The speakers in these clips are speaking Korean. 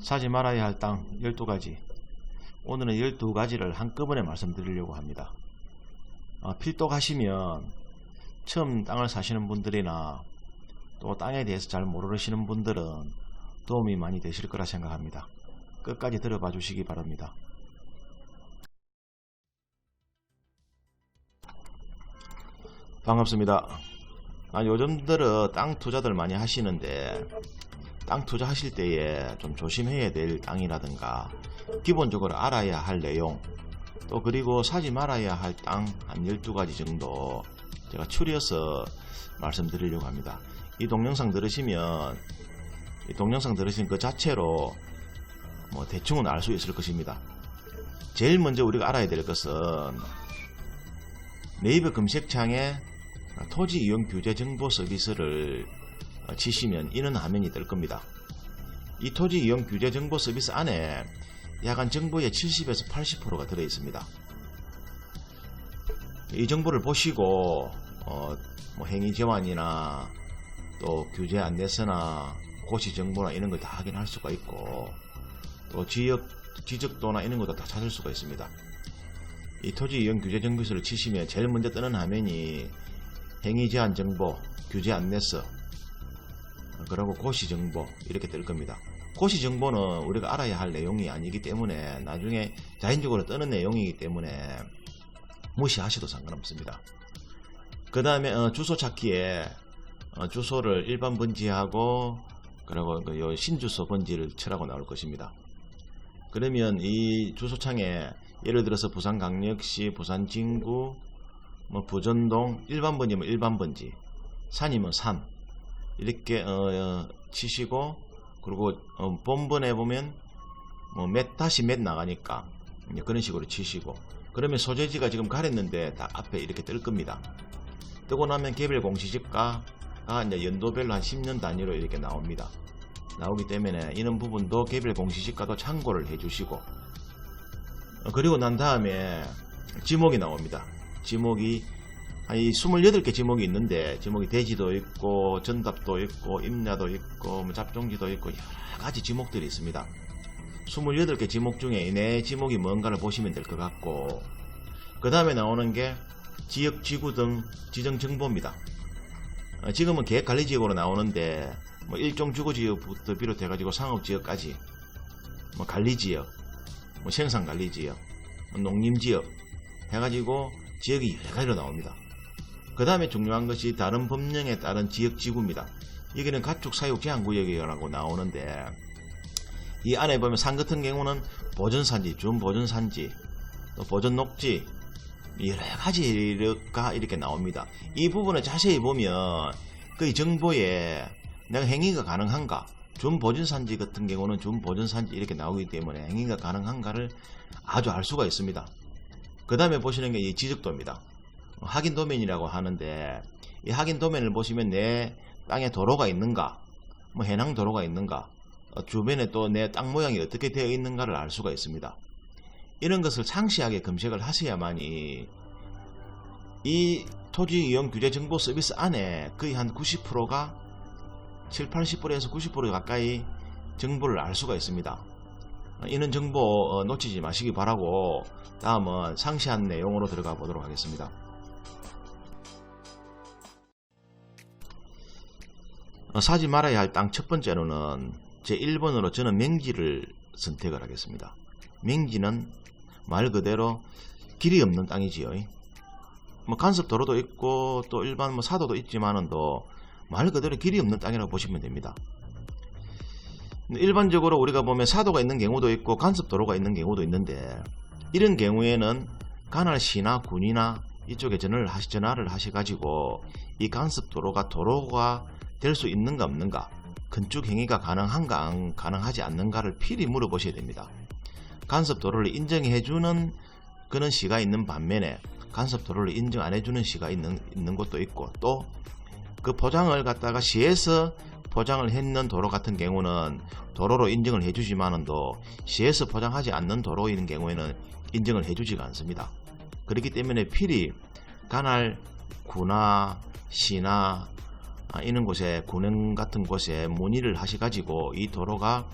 사지 말아야 할 땅 12가지. 오늘은 12가지를 한꺼번에 말씀드리려고 합니다. 어, 필독 하시면 처음 땅을 사시는 분들이나 또 땅에 대해서 잘 모르시는 분들은 도움이 많이 되실 거라 생각합니다. 끝까지 들어봐 주시기 바랍니다. 반갑습니다. 아, 요즘 들어 땅 투자들 많이 하시는데 땅 투자하실 때에 좀 조심해야 될 땅이라든가 기본적으로 알아야 할 내용 또 그리고 사지 말아야 할 땅 한 12가지 정도 제가 추려서 말씀드리려고 합니다. 이 동영상 들으시면 이 동영상 들으신 그 자체로 뭐 대충은 알 수 있을 것입니다. 제일 먼저 우리가 알아야 될 것은 네이버 검색창에 토지 이용 규제 정보 서비스를 치시면 이런 화면이 뜰 겁니다. 이 토지 이용 규제 정보 서비스 안에 약간 정보의 70에서 80%가 들어 있습니다. 이 정보를 보시고 어, 뭐 행위 제한이나 또 규제 안내서나 고시 정보나 이런 걸 다 확인할 수가 있고 또 지역 지적도나 이런 것도 다 찾을 수가 있습니다. 이 토지 이용 규제 정보서를 치시면 제일 먼저 뜨는 화면이 행위 제한 정보, 규제 안내서, 그리고 고시 정보 이렇게 뜰 겁니다. 고시 정보는 우리가 알아야 할 내용이 아니기 때문에 나중에 자연적으로 뜨는 내용이기 때문에 무시하셔도 상관없습니다. 그 다음에 어, 주소 찾기에 어, 주소를 일반 번지하고 그리고 그 신주소 번지를 칠하고 나올 것입니다. 그러면 이 주소창에 예를 들어서 부산광역시, 부산 진구, 뭐 부전동 일반 번지면 일반 번지, 산이면 산 이렇게 어, 치시고 그리고 어, 본번에 보면 뭐 몇 다시 몇 나가니까 그런 식으로 치시고 그러면 소재지가 지금 가렸는데 다 앞에 이렇게 뜰 겁니다. 뜨고 나면 개별 공시지가가 이제 연도별로 한 10년 단위로 이렇게 나옵니다. 나오기 때문에 이런 부분도 개별 공시지가도 참고를 해주시고 어, 그리고 난 다음에 지목이 나옵니다. 지목이 이 28개 지목이 있는데 지목이 대지도 있고 전답도 있고 임야도 있고 뭐 잡종지도 있고 여러 가지 지목들이 있습니다. 28개 지목 중에 내 지목이 뭔가를 보시면 될 것 같고 그 다음에 나오는 게 지역 지구 등 지정 정보입니다. 어, 지금은 계획관리지역으로 나오는데 뭐 일종 주거지역부터 비롯해 가지고 상업지역까지 뭐 관리지역, 뭐 생산관리지역, 뭐 농림지역 해가지고 지역이 여러 가지로 나옵니다. 그 다음에 중요한 것이 다른 법령에 따른 지역지구입니다. 여기는 가축 사육 제한구역이라고 나오는데 이 안에 보면 산 같은 경우는 보전산지, 준보전산지, 또 보전녹지 여러 가지가 이렇게 나옵니다. 이 부분을 자세히 보면 그 정보에 내가 행위가 가능한가 준보전산지 같은 경우는 준보전산지 이렇게 나오기 때문에 행위가 가능한가를 아주 알 수가 있습니다. 그 다음에 보시는 게 이 지적도입니다. 확인 도면이라고 하는데 이 확인 도면을 보시면 내 땅에 도로가 있는가 뭐 해당 도로가 있는가 어, 주변에 또 내 땅 모양이 어떻게 되어 있는가를 알 수가 있습니다. 이런 것을 상시하게 검색을 하셔야만이 이 토지 이용 규제 정보 서비스 안에 거의 한 90%가 7, 80%에서 90% 가까이 정보를 알 수가 있습니다. 이런 정보 어, 놓치지 마시기 바라고 다음은 상시한 내용으로 들어가 보도록 하겠습니다 사지 말아야 할 땅 첫 번째로는 제 1번으로 저는 맹지를 선택을 하겠습니다. 맹지는 말 그대로 길이 없는 땅이지요. 뭐 간섭 도로도 있고 또 일반 뭐 사도도 있지만은 또 말 그대로 길이 없는 땅이라고 보시면 됩니다. 일반적으로 우리가 보면 사도가 있는 경우도 있고 간섭 도로가 있는 경우도 있는데 이런 경우에는 관할시나 군이나 이쪽에 전화를 하시 전화를 하셔 가지고 이 간섭 도로가 도로가 될 수 있는가 없는가 건축 행위가 가능한가 가능하지 않는가를 필히 물어보셔야 됩니다. 간섭 도로를 인정해주는 그런 시가 있는 반면에 간섭 도로를 인정 안 해주는 시가 있는, 있는 곳도 있고 또 그 포장을 갖다가 시에서 포장을 했는 도로 같은 경우는 도로로 인정을 해주지만은 또 시에서 포장하지 않는 도로인 경우에는 인정을 해주지가 않습니다. 그렇기 때문에 필히 관할 구나 시나 아, 이런 곳에 군행 같은 곳에 문의를 하셔가지고 이 도로가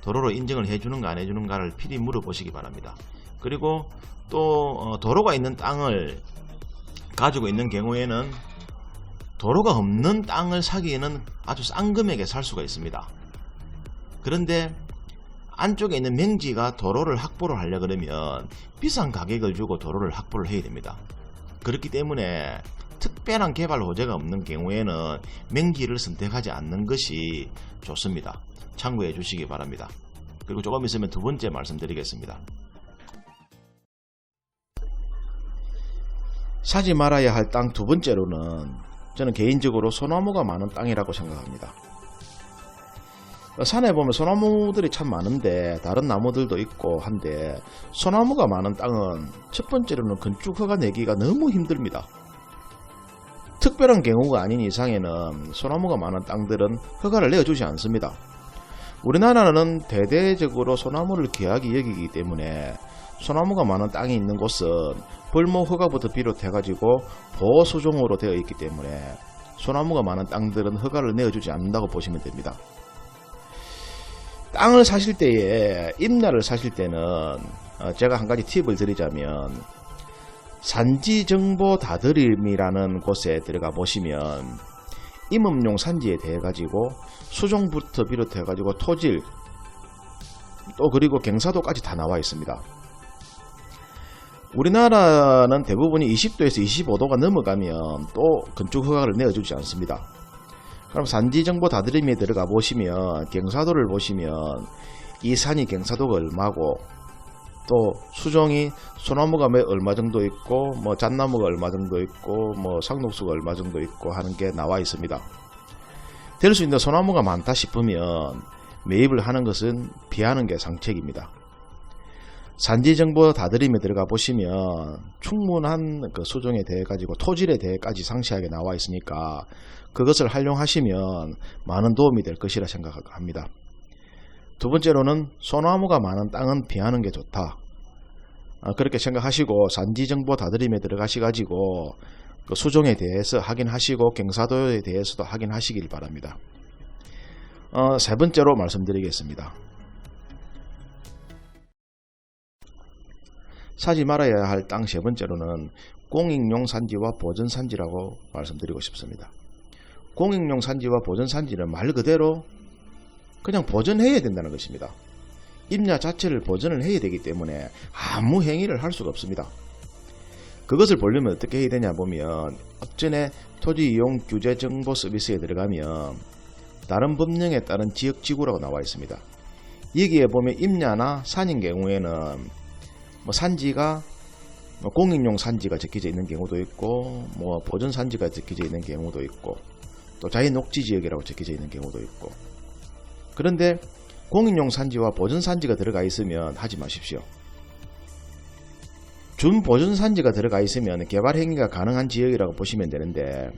도로로 인정을 해주는가 안 해주는가를 필히 물어보시기 바랍니다. 그리고 또 어, 도로가 있는 땅을 가지고 있는 경우에는 도로가 없는 땅을 사기에는 아주 싼 금액에 살 수가 있습니다. 그런데 안쪽에 있는 맹지가 도로를 확보를 하려 그러면 비싼 가격을 주고 도로를 확보를 해야 됩니다. 그렇기 때문에 특별한 개발 호재가 없는 경우에는 맹지를 선택하지 않는 것이 좋습니다. 참고해 주시기 바랍니다. 그리고 조금 있으면 두 번째 말씀드리겠습니다. 사지 말아야 할 땅 두 번째로는 저는 개인적으로 소나무가 많은 땅이라고 생각합니다. 산에 보면 소나무들이 참 많은데 다른 나무들도 있고 한데 소나무가 많은 땅은 첫 번째로는 건축 허가 내기가 너무 힘듭니다. 특별한 경우가 아닌 이상에는 소나무가 많은 땅들은 허가를 내어주지 않습니다. 우리나라는 대대적으로 소나무를 귀하게 여기기 때문에 소나무가 많은 땅이 있는 곳은 벌목 허가부터 비롯해가지고 보호수종으로 되어 있기 때문에 소나무가 많은 땅들은 허가를 내어주지 않는다고 보시면 됩니다. 땅을 사실 때에 임야를 사실 때는 어, 제가 한 가지 팁을 드리자면 산지 정보 다드림이라는 곳에 들어가 보시면 임업용 산지에 대해 가지고 수종부터 비롯해 가지고 토질 또 그리고 경사도까지 다 나와 있습니다. 우리나라는 대부분이 20도에서 25도가 넘어가면 또 건축 허가를 내어주지 않습니다. 그럼 산지 정보 다드림에 들어가 보시면 경사도를 보시면 이 산이 경사도가 얼마고 또 수종이 소나무가 몇 얼마 정도 있고 뭐 잣나무가 얼마 정도 있고 뭐 상록수가 얼마 정도 있고 하는 게 나와 있습니다. 될 수 있는 소나무가 많다 싶으면 매입을 하는 것은 피하는 게 상책입니다. 산지 정보 다드림에 들어가 보시면 충분한 그 수종에 대해 가지고 토질에 대해까지 상세하게 나와 있으니까 그것을 활용하시면 많은 도움이 될 것이라 생각합니다. 두 번째로는 소나무가 많은 땅은 피하는 게 좋다. 아, 그렇게 생각하시고 산지 정보 다드림에 들어가시가지고 그 수종에 대해서 확인하시고 경사도에 대해서도 확인하시길 바랍니다. 어, 세 번째로 말씀드리겠습니다. 사지 말아야 할 땅 세 번째로는 공익용 산지와 보전 산지라고 말씀드리고 싶습니다. 공익용 산지와 보전 산지는 말 그대로 그냥 보전해야 된다는 것입니다. 임야 자체를 보전을 해야 되기 때문에 아무 행위를 할 수가 없습니다. 그것을 보려면 어떻게 해야 되냐 보면 업전에 토지 이용 규제 정보 서비스에 들어가면 다른 법령에 따른 지역 지구라고 나와 있습니다. 여기에 보면 임야나 산인 경우에는 뭐 산지가 뭐 공익용 산지가 적혀져 있는 경우도 있고 뭐 보전 산지가 적혀져 있는 경우도 있고 또 자연 녹지 지역이라고 적혀져 있는 경우도 있고 그런데 공인용 산지와 보전 산지가 들어가 있으면 하지 마십시오. 준 보전 산지가 들어가 있으면 개발 행위가 가능한 지역이라고 보시면 되는데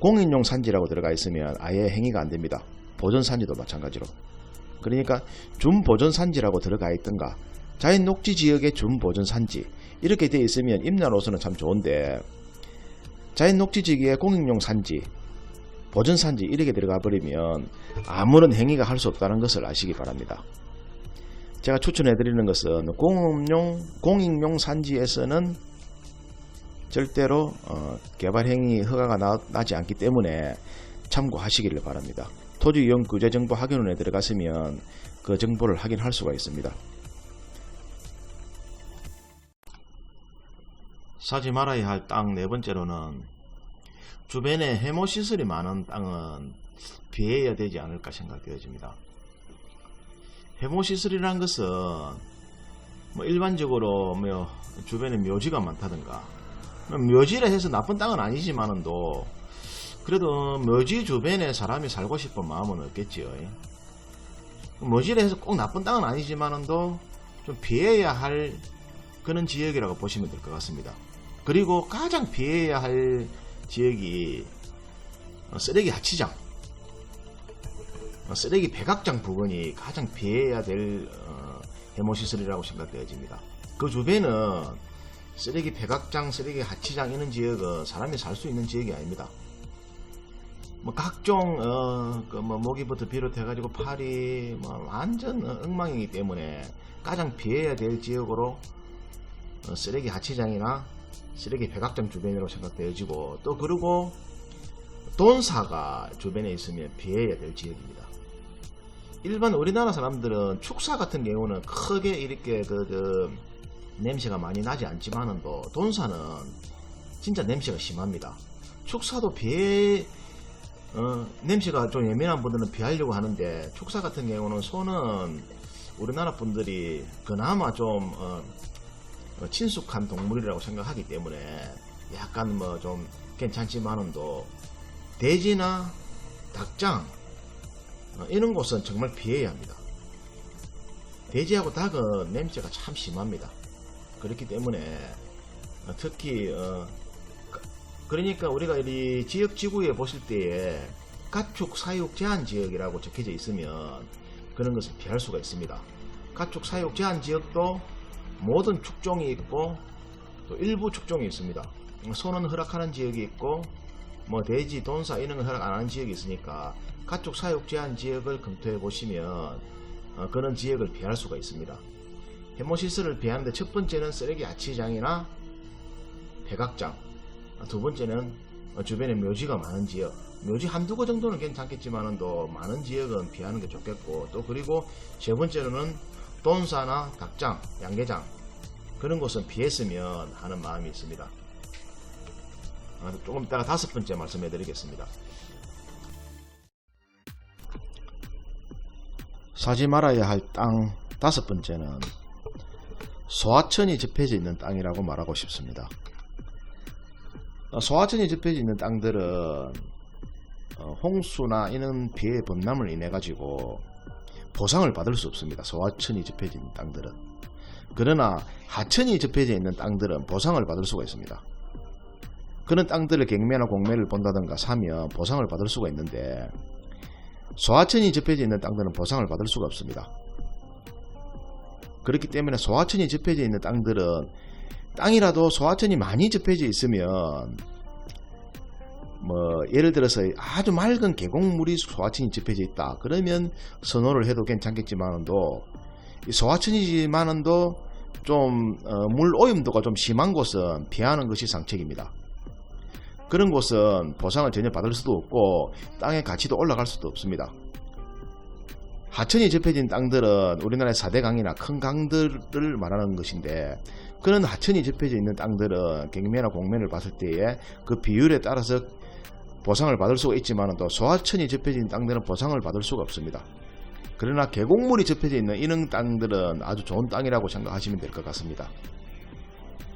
공인용 산지라고 들어가 있으면 아예 행위가 안 됩니다. 보전 산지도 마찬가지로. 그러니까 준 보전 산지라고 들어가 있던가 자연 녹지 지역의 준 보전 산지 이렇게 되어 있으면 임나로서는 참 좋은데 자연 녹지 지역의 공인용 산지 보전 산지 이렇게 들어가 버리면 아무런 행위가 할 수 없다는 것을 아시기 바랍니다. 제가 추천해 드리는 것은 공업용 공익용 산지에서는 절대로 어, 개발 행위 허가가 나, 지 않기 때문에 참고하시기를 바랍니다. 토지 이용 규제 정보 확인원에 들어가시면 그 정보를 확인할 수가 있습니다. 사지 말아야 할 땅 네 번째로는 주변에 해모 시설이 많은 땅은 피해야 되지 않을까 생각되어집니다. 해모 시설이란 것은 뭐 일반적으로 뭐 주변에 묘지가 많다든가 뭐 묘지라 해서 나쁜 땅은 아니지만은도 그래도 묘지 주변에 사람이 살고 싶은 마음은 없겠지요. 묘지라 해서 꼭 나쁜 땅은 아니지만은도 좀 피해야 할 그런 지역이라고 보시면 될 것 같습니다. 그리고 가장 피해야 할 지역이 어, 쓰레기 하치장, 어, 쓰레기 백악장 부근이 가장 피해야 될 어, 해모시설이라고 생각되어집니다. 그 주변은 쓰레기 백악장, 쓰레기 하치장 이런 지역은 사람이 살 수 있는 지역이 아닙니다. 뭐 각종 어 그 뭐 모기부터 비롯해가지고 파리 뭐 완전 어, 엉망이기 때문에 가장 피해야 될 지역으로 어, 쓰레기 하치장이나 쓰레기 백악장 주변으로 생각되어지고 또 그리고 돈사가 주변에 있으면 피해야 될 지역입니다. 일반 우리나라 사람들은 축사 같은 경우는 크게 이렇게 그, 그 냄새가 많이 나지 않지만은 또 돈사는 진짜 냄새가 심합니다. 축사도 비 어, 냄새가 좀 예민한 분들은 피하려고 하는데 축사 같은 경우는 소는 우리나라 분들이 그나마 좀 어, 어, 친숙한 동물이라고 생각하기 때문에 약간 뭐 좀 괜찮지만은도 돼지나 닭장 어, 이런 곳은 정말 피해야 합니다. 돼지하고 닭은 냄새가 참 심합니다. 그렇기 때문에 어, 특히 어, 그- 그러니까 우리가 이 지역 지구에 보실 때에 가축 사육 제한 지역이라고 적혀져 있으면 그런 것을 피할 수가 있습니다. 가축 사육 제한 지역도 모든 축종이 있고 또 일부 축종이 있습니다. 소는 허락하는 지역이 있고 뭐 돼지, 돈사 이런 걸 허락 안 하는 지역이 있으니까 가축 사육 제한 지역을 검토해 보시면 어, 그런 지역을 피할 수가 있습니다. 해모시스를 피하는데 첫 번째는 쓰레기 아치장이나 백악장, 어, 두 번째는 어, 주변에 묘지가 많은 지역, 묘지 한두 거 정도는 괜찮겠지만은 또 많은 지역은 피하는 게 좋겠고 또 그리고 세 번째로는 돈사나 닭장, 양계장 그런 곳은 피했으면 하는 마음이 있습니다. 어, 조금 이따가 다섯 번째 말씀해 드리겠습니다. 사지 말아야 할 땅 다섯 번째는 소하천이 접해져 있는 땅이라고 말하고 싶습니다. 어, 소하천이 접해져 있는 땅들은 어, 홍수나 이런 피해 범람을 인해 가지고 보상을 받을 수 없습니다. 소하천이 있는 땅들은. 그러나 하천이 접해져 있는 땅들은 보상을 받을 수가 있습니다. 그런 땅들을 경매나 공매를 본다든가 사면 보상을 받을 수가 있는데 소하천이 접해져 있는 땅들은 보상을 받을 수가 없습니다. 그렇기 때문에 소하천이 접해져 있는 땅들은 땅이라도 소하천이 많이 접해져 있으면 뭐 예를 들어서 아주 맑은 계곡물이 소하천이 접해져 있다 그러면 선호를 해도 괜찮겠지만도 이 소하천이지만은도 좀 어, 물 오염도가 좀 심한 곳은 피하는 것이 상책입니다. 그런 곳은 보상을 전혀 받을 수도 없고 땅의 가치도 올라갈 수도 없습니다. 하천이 접해진 땅들은 우리나라의 4대 강이나 큰 강들을 말하는 것인데 그런 하천이 접해져 있는 땅들은 경매나 공매를 봤을 때에 그 비율에 따라서 보상을 받을 수가 있지만 또 소하천이 접해진 땅들은 보상을 받을 수가 없습니다. 그러나 계곡물이 접해져 있는 이런 땅들은 아주 좋은 땅이라고 생각하시면 될 것 같습니다.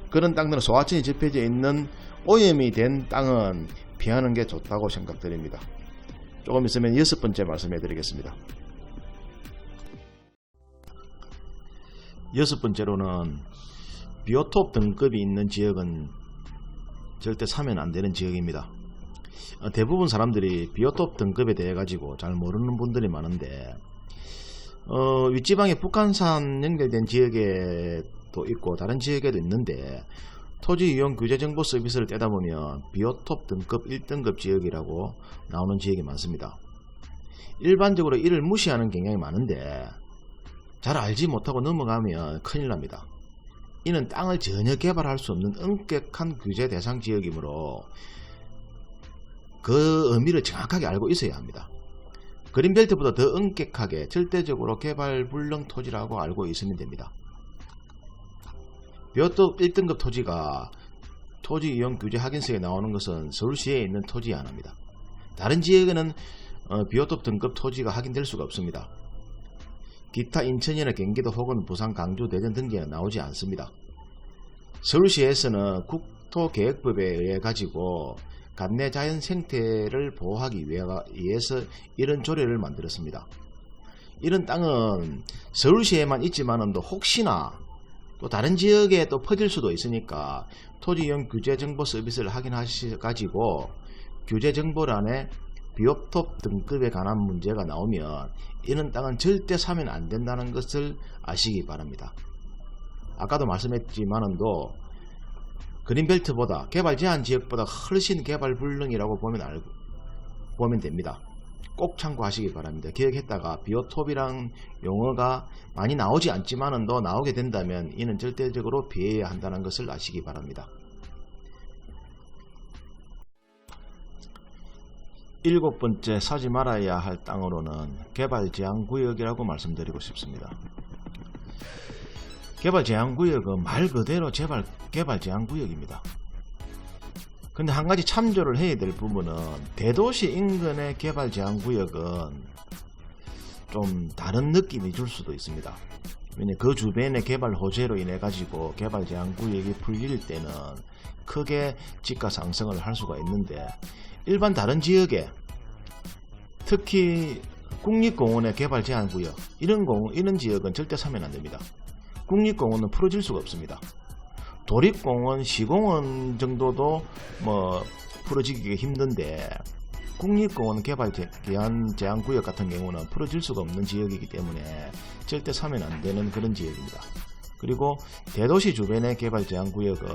그런 땅들은 소하천이 접해져 있는 오염이 된 땅은 피하는 게 좋다고 생각드립니다. 조금 있으면 여섯 번째 말씀해 드리겠습니다. 여섯 번째로는 비오톱 등급이 있는 지역은 절대 사면 안 되는 지역입니다. 어, 대부분 사람들이 비오톱 등급에 대해 가지고 잘 모르는 분들이 많은데 어, 윗지방에 북한산 연결된 지역에도 있고 다른 지역에도 있는데 토지 이용 규제 정보 서비스를 떼다 보면 비오톱 등급 1등급 지역이라고 나오는 지역이 많습니다. 일반적으로 이를 무시하는 경향이 많은데 잘 알지 못하고 넘어가면 큰일 납니다. 이는 땅을 전혀 개발할 수 없는 엄격한 규제 대상 지역이므로 그 의미를 정확하게 알고 있어야 합니다. 그린벨트보다 더 엄격하게 절대적으로 개발 불능 토지라고 알고 있으면 됩니다. 비오톱 1등급 토지가 토지 이용 규제 확인서에 나오는 것은 서울시에 있는 토지에 한합니다. 다른 지역에는 어, 비오톱 등급 토지가 확인될 수가 없습니다. 기타 인천이나 경기도 혹은 부산, 강주, 대전 등지에는 나오지 않습니다. 서울시에서는 국토계획법에 의해 가지고 간내 자연 생태를 보호하기 위해서 이런 조례를 만들었습니다. 이런 땅은 서울시에만 있지만은 또 혹시나 또 다른 지역에 또 퍼질 수도 있으니까 토지용 규제 정보 서비스를 확인하시 가지고 규제 정보란에 비옵톱 등급에 관한 문제가 나오면 이런 땅은 절대 사면 안 된다는 것을 아시기 바랍니다. 아까도 말씀했지만은도 그린벨트보다 개발 제한 지역보다 훨씬 개발 불능이라고 보면 알고 보면 됩니다. 꼭 참고하시기 바랍니다. 기억했다가 비오톱이랑 용어가 많이 나오지 않지만은 더 나오게 된다면 이는 절대적으로 피해야 한다는 것을 아시기 바랍니다. 일곱 번째 사지 말아야 할 땅으로는 개발 제한 구역이라고 말씀드리고 싶습니다. 개발 제한 구역은 말 그대로 개발, 개발 제한 구역입니다. 근데 한 가지 참조를 해야 될 부분은 대도시 인근의 개발 제한 구역은 좀 다른 느낌이 줄 수도 있습니다. 왜냐 그 주변의 개발 호재로 인해 가지고 개발 제한 구역이 풀릴 때는 크게 집가 상승을 할 수가 있는데 일반 다른 지역에 특히 국립공원의 개발 제한 구역 이런 공 이런 지역은 절대 사면 안 됩니다. 국립공원은 풀어질 수가 없습니다. 도립공원, 시공원 정도도 뭐 풀어지기가 힘든데 국립공원 개발 제- 제한 제한 구역 같은 경우는 풀어질 수가 없는 지역이기 때문에 절대 사면 안 되는 그런 지역입니다. 그리고 대도시 주변의 개발 제한 구역은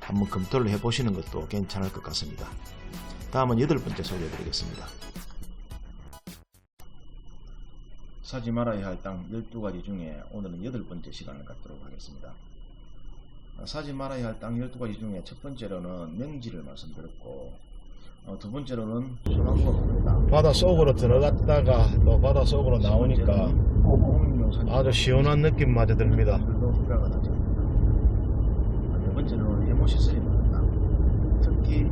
한번 검토를 해보시는 것도 괜찮을 것 같습니다. 다음은 여덟 번째 소개해드리겠습니다. 사지 말아야 할 땅 12가지 중에 오늘은 여덟 번째 시간을 갖도록 하겠습니다. 어, 사지 말아야 할 땅 12가지 중에 첫 번째로는 명지를 말씀드렸고 어, 두 번째로는 바다 속으로 들어갔다가 또 바다 속으로 나오니까 아주 시원한 느낌마저 듭니다. 네 번째로는 해모시 쓰레기입니다. 특히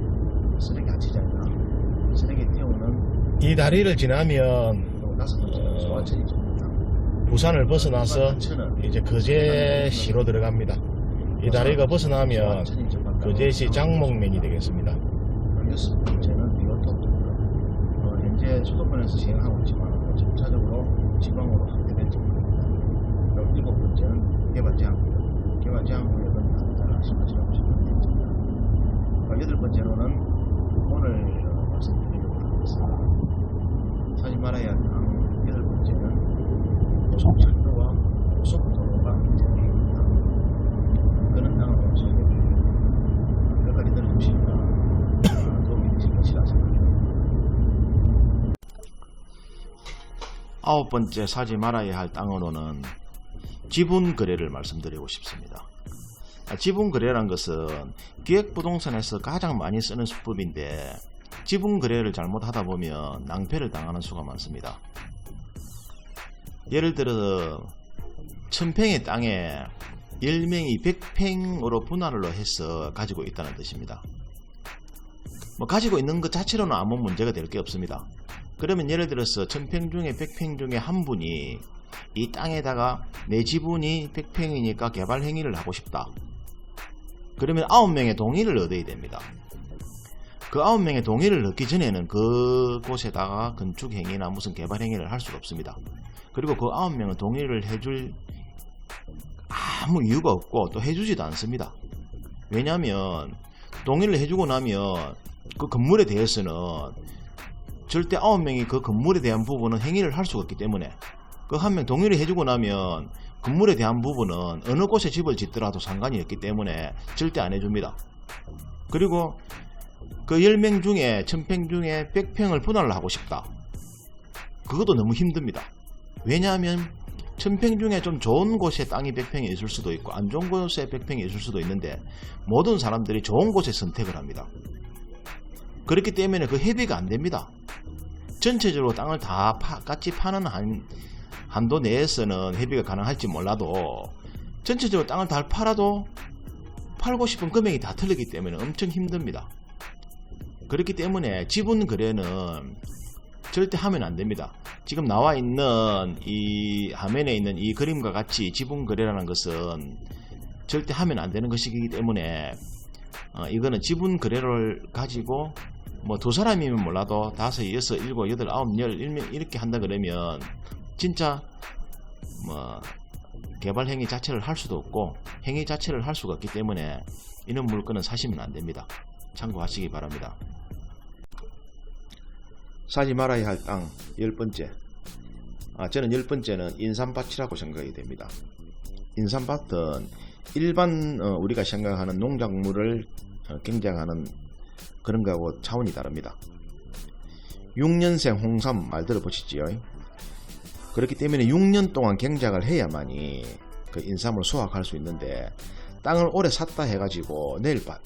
쓰레기 아치장이나 쓰레기 태우는 이 다리를 지나면 소화천이 접니다. 부산을 벗어나서 이제 거제시로 들어갑니다. 이 다리가 벗어나면 거제시 장목면이 되겠습니다. 번째는 비오톱 현재 수도권에서 시행하고 있지만 점차적으로 지방으로 확대될 정도입니다. 그리고 일곱 번째는 개발 제한 구역. 개발 제한 구역은 다들 잘 아실 것이라고 생각됩니다. 어, 여덟 번째로는 오늘 어, 말씀드리려고 하겠습니다. 사지 말아야 할 땅 여덟 번째는 고속철도와 고속도로가 문제입니다. 그런 땅을 공수해드리려고 몇 가지 들어주시면 도움이 되실 것이라 생각합니다. 아홉 번째 사지 말아야 할 땅으로는 지분 거래를 말씀드리고 싶습니다. 아, 지분 거래란 것은 기획 부동산에서 가장 많이 쓰는 수법인데 지분 거래를 잘못하다 보면 낭패를 당하는 수가 많습니다. 예를 들어 천평의 땅에 10명이 100평으로 분할로 해서 가지고 있다는 뜻입니다. 뭐 가지고 있는 것 자체로는 아무 문제가 될 게 없습니다. 그러면 예를 들어서 천평 중에 100평 중에 한 분이 이 땅에다가 내 지분이 100평이니까 개발 행위를 하고 싶다. 그러면 9명의 동의를 얻어야 됩니다. 그 9명의 동의를 얻기 전에는 그곳에다가 건축 행위나 무슨 개발 행위를 할 수가 없습니다. 그리고 그 9명은 동의를 해줄 아무 이유가 없고 또 해주지도 않습니다. 왜냐하면 동의를 해주고 나면 그 건물에 대해서는 절대 아홉 명이 그 건물에 대한 부분은 행위를 할 수가 없기 때문에 그 한 명 동의를 해주고 나면 건물에 대한 부분은 어느 곳에 집을 짓더라도 상관이 없기 때문에 절대 안 해줍니다. 그리고 그 10명 중에 1000평 중에 100평을 분할을 하고 싶다. 그것도 너무 힘듭니다. 왜냐하면 1000평 중에 좀 좋은 곳에 땅이 100평이 있을 수도 있고 안 좋은 곳에 100평이 있을 수도 있는데 모든 사람들이 좋은 곳에 선택을 합니다. 그렇기 때문에 그 협의가 안 됩니다. 전체적으로 땅을 다 파- 같이 파는 한, 한도 내에서는 협의가 가능할지 몰라도 전체적으로 땅을 다 팔아도 팔고 싶은 금액이 다 틀리기 때문에 엄청 힘듭니다. 그렇기 때문에 지분 거래는 절대 하면 안 됩니다. 지금 나와 있는 이 화면에 있는 이 그림과 같이 지분 거래라는 것은 절대 하면 안 되는 것이기 때문에 어, 이거는 지분 거래를 가지고 뭐 두 사람이면 몰라도 다섯, 여섯, 일곱, 여덟, 아홉, 열, 일명 이렇게 한다 그러면 진짜 뭐 개발 행위 자체를 할 수도 없고 행위 자체를 할 수가 없기 때문에 이런 물건은 사시면 안 됩니다. 참고하시기 바랍니다. 사지 말아야 할 땅 열 번째. 아, 저는 열 번째는 인삼밭이라고 생각이 됩니다. 인삼밭은 일반 어, 우리가 생각하는 농작물을 어, 경작하는 그런 거하고 차원이 다릅니다. 6년생 홍삼 말 들어보시지요? 그렇기 때문에 6년 동안 경작을 해야만이 그 인삼을 수확할 수 있는데 땅을 오래 샀다 해가지고 내일 바,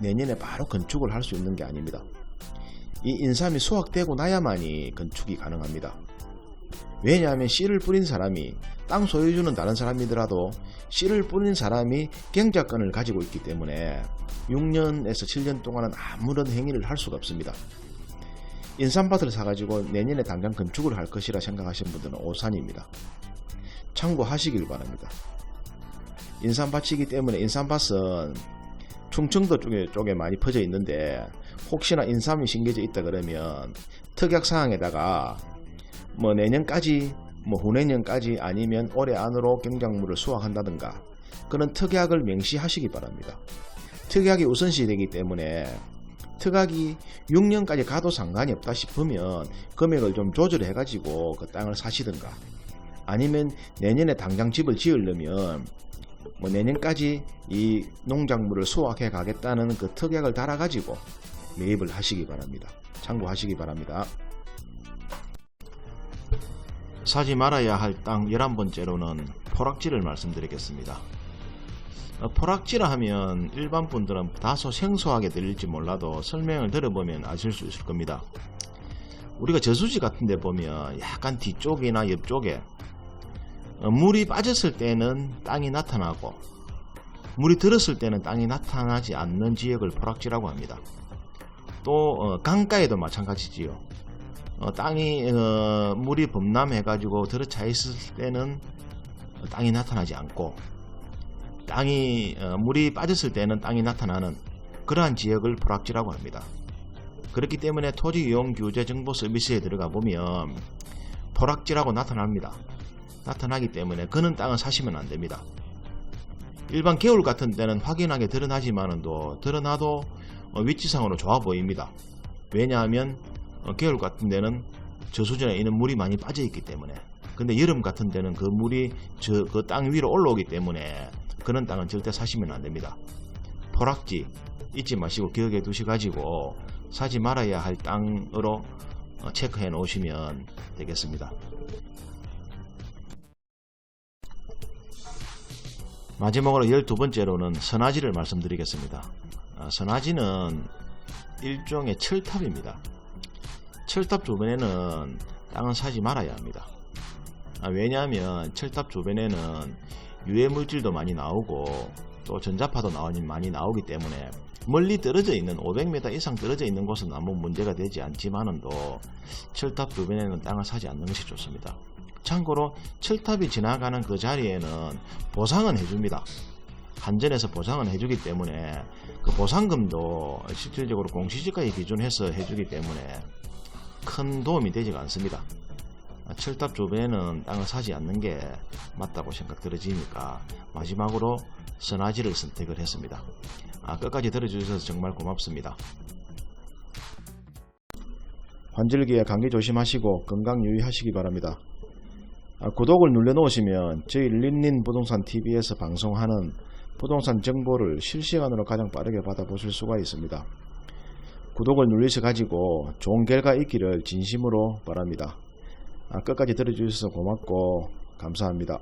내년에 바로 건축을 할 수 있는 게 아닙니다. 이 인삼이 수확되고 나야만이 건축이 가능합니다. 왜냐하면 씨를 뿌린 사람이 땅 소유주는 다른 사람이더라도 씨를 뿌린 사람이 경작권을 가지고 있기 때문에 6년에서 7년 동안은 아무런 행위를 할 수가 없습니다. 인삼밭을 사가지고 내년에 당장 건축을 할 것이라 생각하시는 분들은 오산입니다. 참고하시길 바랍니다. 인삼밭이기 때문에 인삼밭은 충청도 쪽에, 쪽에 많이 퍼져 있는데 혹시나 인삼이 심겨져 있다 그러면 특약 사항에다가 뭐 내년까지 뭐 후내년까지 아니면 올해 안으로 경작물을 수확한다든가 그런 특약을 명시하시기 바랍니다. 특약이 우선시 되기 때문에 특약이 6년까지 가도 상관이 없다 싶으면 금액을 좀 조절해 가지고 그 땅을 사시든가 아니면 내년에 당장 집을 지으려면 뭐 내년까지 이 농작물을 수확해 가겠다는 그 특약을 달아 가지고 매입을 하시기 바랍니다. 참고하시기 바랍니다. 사지 말아야 할 땅 11번째로는 포락지를 말씀드리겠습니다. 어, 포락지라 하면 일반 분들은 다소 생소하게 들릴지 몰라도 설명을 들어보면 아실 수 있을 겁니다. 우리가 저수지 같은 데 보면 약간 뒤쪽이나 옆쪽에 어, 물이 빠졌을 때는 땅이 나타나고 물이 들었을 때는 땅이 나타나지 않는 지역을 포락지라고 합니다. 또 어, 강가에도 마찬가지지요. 어, 땅이 어, 물이 범람해 가지고 들어차 있을 때는 땅이 나타나지 않고 땅이 어, 물이 빠졌을 때는 땅이 나타나는 그러한 지역을 포락지라고 합니다. 그렇기 때문에 토지 이용 규제 정보 서비스에 들어가 보면 포락지라고 나타납니다. 나타나기 때문에 그는 땅을 사시면 안 됩니다. 일반 개울 같은 데는 확연하게 드러나지만은도 드러나도 어, 위치상으로 좋아 보입니다. 왜냐하면 어, 개울 같은 데는 저수지에 있는 물이 많이 빠져 있기 때문에 근데 여름 같은 데는 그 물이 저 그 땅 위로 올라오기 때문에 그런 땅은 절대 사시면 안 됩니다. 포락지 잊지 마시고 기억해 두시 가지고 사지 말아야 할 땅으로 어, 체크해 놓으시면 되겠습니다. 마지막으로 12번째로는 선화지를 말씀드리겠습니다. 아, 선화지는 일종의 철탑입니다. 철탑 주변에는 땅을 사지 말아야 합니다. 아, 왜냐하면 철탑 주변에는 유해 물질도 많이 나오고 또 전자파도 많이 나오기 때문에 멀리 떨어져 있는 500m 이상 떨어져 있는 곳은 아무 문제가 되지 않지만은도 철탑 주변에는 땅을 사지 않는 것이 좋습니다. 참고로 철탑이 지나가는 그 자리에는 보상은 해줍니다. 한전에서 보상은 해주기 때문에 그 보상금도 실질적으로 공시지가에 기준해서 해주기 때문에 큰 도움이 되지가 않습니다. 철탑 주변에는 땅을 사지 않는 게 맞다고 생각 들어지니까 마지막으로 선화지를 선택을 했습니다. 아, 끝까지 들어주셔서 정말 고맙습니다. 환절기에 감기 조심하시고 건강 유의하시기 바랍니다. 아, 구독을 눌러놓으시면 저희 린린 부동산 TV에서 방송하는 부동산 정보를 실시간으로 가장 빠르게 받아보실 수가 있습니다. 구독을 눌리셔 가지고 좋은 결과 있기를 진심으로 바랍니다. 아, 끝까지 들어주셔서 고맙고 감사합니다.